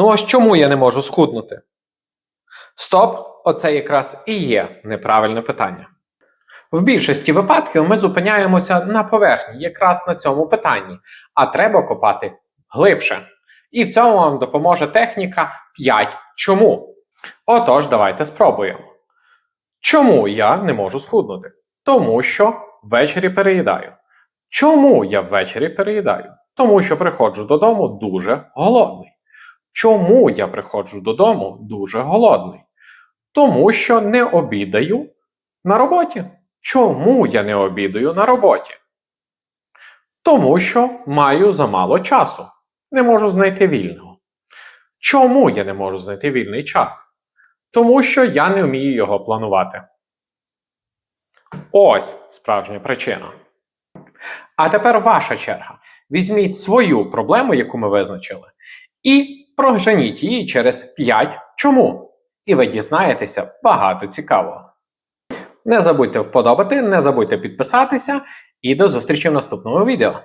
Ну ось чому я не можу схуднути? Стоп, оце якраз і є неправильне питання. В більшості випадків ми зупиняємося на поверхні, якраз на цьому питанні, а треба копати глибше. І в цьому вам допоможе техніка 5 чому. Отож, давайте спробуємо. Чому я не можу схуднути? Тому що ввечері переїдаю. Чому я ввечері переїдаю? Тому що приходжу додому дуже голодний. Чому я приходжу додому дуже голодний? Тому що не обідаю на роботі. Чому я не обідаю на роботі? Тому що маю замало часу. Не можу знайти вільного. Чому я не можу знайти вільний час? Тому що я не вмію його планувати. Ось справжня причина. А тепер ваша черга. Візьміть свою проблему, яку ми визначили, і проженіть її через 5 чому. І ви дізнаєтеся багато цікавого. Не забудьте вподобати, не забудьте підписатися і до зустрічі в наступному відео.